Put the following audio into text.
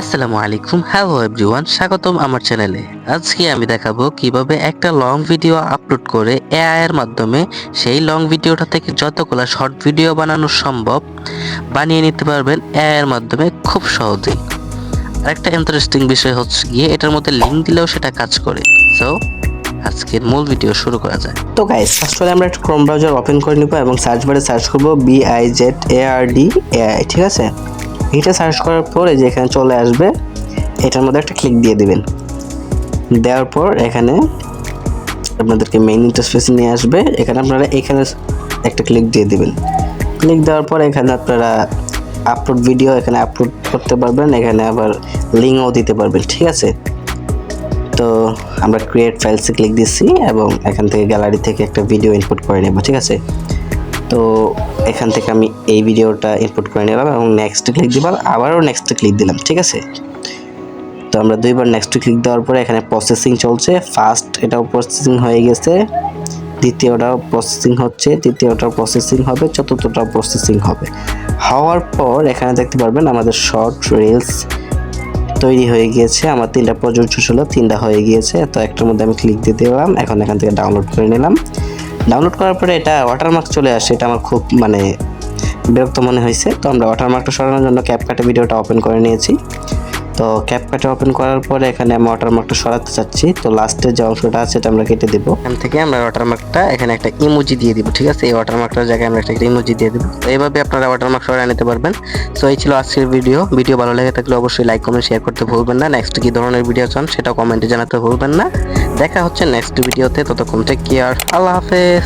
আসসালামু আলাইকুম। Hello everyone স্বাগতম আমার চ্যানেলে। আজকে আমি দেখাবো কীভাবে একটা লং ভিডিও আপলোড করে এআই এর মাধ্যমে সেই লং ভিডিওটা থেকে যতগুলো শর্ট ভিডিও বানানো সম্ভব বানিয়ে নিতে পারবেন এআই এর মাধ্যমে খুব সহজেই। আরেকটা ইন্টারেস্টিং বিষয় হচ্ছে গিয়ে এটার মধ্যে লিঙ্ক দিলেও সেটা কাজ করে। সো আজকের মূল ভিডিও শুরু করা যায় তো গাইস ফার্স্ট অফ আমরা একটা ক্রোম ব্রাউজার ওপেন করে নিব এবং সার্চ বারে search A R D AI ঠিক আছে? এটা সার্চ করার পরে যে এখানে চলে আসবে, এটার মধ্যে একটা ক্লিক দিয়ে দিবেন। দেওয়ার পর এখানে আপনাদেরকে মেইন ইন্টারফেসে নিয়ে আসবে। এখানে আপনারা এখানে একটা ক্লিক দিয়ে দিবেন। ক্লিক দেওয়ার পর এখানে আপনারা আপলোড ভিডিও এখানে আপলোড করতে পারবেন, এখানে আবার লিঙ্কও দিতে পারবেন, ঠিক আছে? তো আমরা ক্রিয়েট ফাইলসে ক্লিক দিচ্ছি এবং এখান থেকে গ্যালারি থেকে একটা ভিডিও ইনপুট করে নেব, ঠিক আছে? তো এখান থেকে আমি এই ভিডিওটা ইনপুট করে নিলাম এবং নেক্সট ক্লিক দিলাম আবারও নেক্সট ক্লিক দিলাম, ঠিক আছে? তো আমরা দুইবার নেক্সট ক্লিক দেওয়ার পরে এখানে প্রসেসিং চলছে। ফার্স্ট এটাও প্রসেসিং হয়ে গেছে, দ্বিতীয়টাও প্রসেসিং হচ্ছে, তৃতীয়টাও প্রসেসিং হবে, চতুর্থটাও প্রসেসিং হবে। হওয়ার পর এখানে দেখতে পারবেন আমাদের শর্ট রিলস তৈরি হয়ে গিয়েছে। আমার তিনটা প্রযোজ্য ছিল, তিনটা হয়ে গিয়েছে, তো একটার মধ্যে আমি ক্লিক দিয়ে দিলাম, এখন এখান থেকে ডাউনলোড করে নিলাম। ডাউনলোড করার পরে এটা ওয়াটারমার্ক চলে আসে, এটা আমার খুব মানে বিরক্ত মনে হয়েছে। তো আমরা ওয়াটারমার্কটা সরানোর জন্য ক্যাপকাটে ভিডিওটা ওপেন করে নিয়েছি। তো ক্যাপকাটে ওপেন করার পরে এখানে আমি ওয়াটারমার্কটা সরাতে চাচ্ছি। তো লাস্টের যে অংশটা আছে, এটা আমরা কেটে দেবো। এখান থেকে আমরা ওয়াটারমার্কটা এখানে একটা ইমোজি দিয়ে দিব, ঠিক আছে? এই ওয়াটারমার্কটার জায়গায় আমরা একটা ইমোজি দিয়ে দেবো। তো এইভাবে আপনারা ওয়াটারমার্ক সরাই নিতে পারবেন। সো এই ছিল আজকের ভিডিও ভিডিও ভালো লেগে থাকলে অবশ্যই লাইক কমেন্ট শেয়ার করতে ভুলবেন না। নেক্সট কী ধরনের ভিডিও চান সেটাও কমেন্টে জানাতে ভুলবেন না। দেখা হচ্ছে নেক্সট ভিডিওতে ততক্ষণ টেক কেয়ার আল্লাহ হাফেজ।